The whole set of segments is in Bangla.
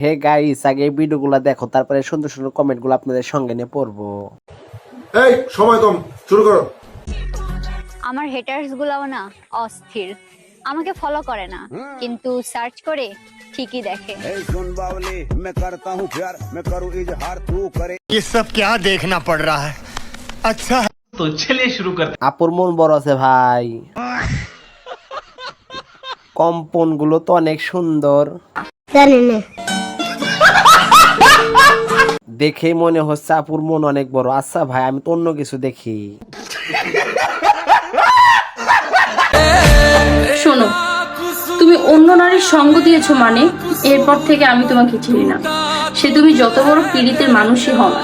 হে গাইস আগে এই ভিডিওগুলো দেখো তারপরে সুন্দর সুন্দর কমেন্টগুলো আপনাদের সঙ্গে নিয়ে পড়বো এই সময় কম শুরু করো আমার হেটার্স গুলাও না অস্থির আমাকে ফলো করে না কিন্তু সার্চ করে ঠিকই দেখে ए सुन बावली मैं करता हूँ प्यार मैं करूँ इजहार तू करे ये सब क्या देखना पड़ रहा है अच्छा है तो चलिए शुरू करते আপুর মন বড় আছে ভাই কম্পন গুলো তো অনেক সুন্দর দেখে মনে হচ্ছে আপুর মন অনেক বড়। আচ্ছা ভাই আমি তো অন্য কিছু দেখি। শোনো তুমি অন্য নারীর সঙ্গ দিয়েছ মানে এরপর থেকে আমি তোমাকে চিনি না। সে তুমি যত বড় পীড়িতের মানুষই হও না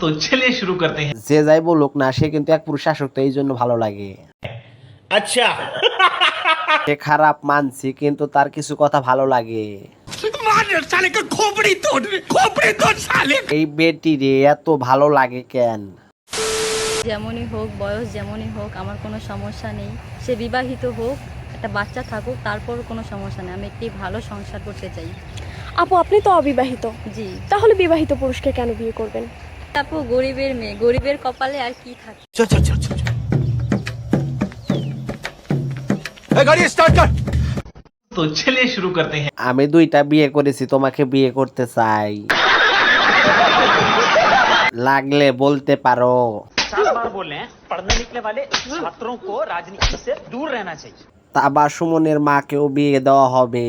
তো ছেলে শুরু করতে যে যাই বলুক না সে কিন্তু এক পুরুষ আসক্ত এই জন্য ভালো লাগে। আচ্ছা। সে খারাপ মানছি কিন্তু তার কিছু কথা ভালো লাগে। এই বেটি রে এত ভালো লাগে কেন? যেমনই হোক বয়স যেমনই হোক আমার কোনো সমস্যা নেই। সে বিবাহিত হোক একটা বাচ্চা থাকুক তারপর কোনো সমস্যা নেই। আমি একটি ভালো সংসার করতে চাই। আপু আপনি তো অবিবাহিত। জি। তাহলে বিবাহিত পুরুষকে কেন বিয়ে করবেন? আপু গরিবের মেয়ে গরিবের কপালে আর কি থাকে? तो चलिए शुरू करते हैं আমি দুইটা বিয়ে করেছি তোমাকে বিয়ে করতে চাই লাগলে বলতে পারো बार बोल रहे हैं पढ़ने लिखने वाले छात्रों को राजनीति से दूर रहना चाहिए তাবা সুমনের মাকেও বিয়ে দেওয়া হবে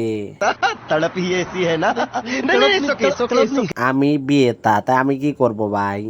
तड़प ही ऐसी है ना नहीं नहीं it's okay, it's okay, it's okay. আমি বিয়ে তা তাই আমি কি করব ভাই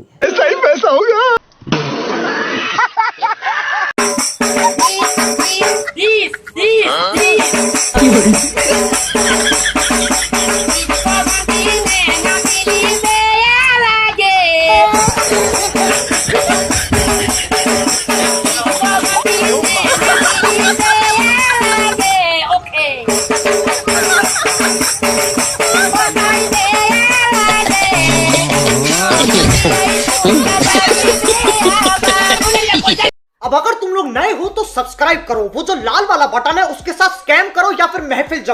अब अगर तुम लोग नए हो तो सब्सक्राइब करो। वो जो लाल वाला बटन है, उसके साथ स्कैम करो या फिर महफिल जमा